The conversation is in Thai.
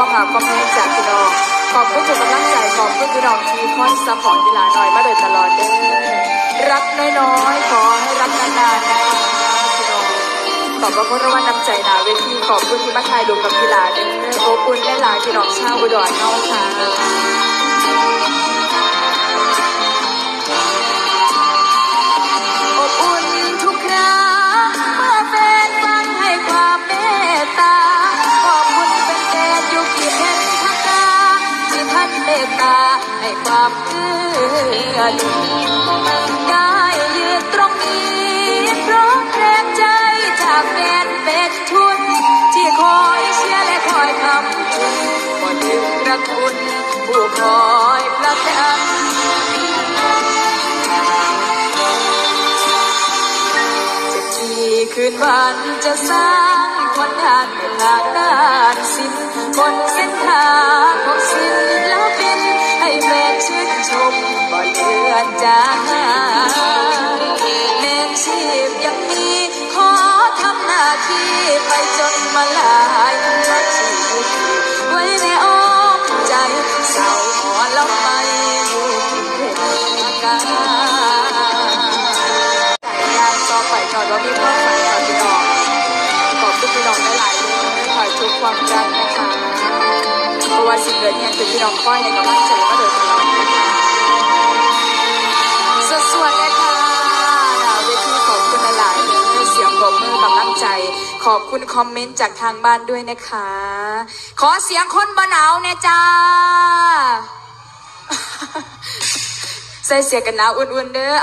ความหาความแม่จากพี่น้องขอบคุณทุกกำลังใจขอบคุณพี่น้องที่คอยซัพพอร์ตกีฬาหน่อยมาโดยตลอดเด้อรักน้อยๆขอให้รักนานๆนะพี่น้องขอบพระคุณรางวัลนำใจหนาเวทีขอบคุณที่มาถ่ายรูปกับกีฬาเด้อโอบอุ่นและหลายพี่น้องชาวอุดรเฮาค่ะ มตตาให้ความเอื้อดูได้ยืนตรงนี้เพราะแรงใจจากแฟนเป็นทุน ที่คอยเชียร์และคอยคำจุนบ่ลืมพระคุณผู้คอยพระดันจะกี่คืนวันจะสร้างคนทางในทางด้านศิลป์คนเส้นทางของศิลปินางหายแม่ชีพยังมีขอทำหน้าที่ไปจนมาลายมาชีวิตไว้ในอ้อมใจเศร้าหอนแล้วไม่รู้กี่เพลงอาการสายงานต่อไปก่อนว่ามีความฝันก่อพี่น้องขอบคุณพี่น้องหลายๆเลยขอให้ทุกความรักนะคะเพราะว่าสิ่งเกิดเนี่ยคือพี่น้องคอยให้กำลังใจมาโดยตลอดนะคะ ขอบคุณคอมเมนต์จากทางบ้านด้วยนะคะ ขอเสียงคนบหนาวเนี่ยจ้า ใส่เสียกันหนาวอุ่นๆเด้อ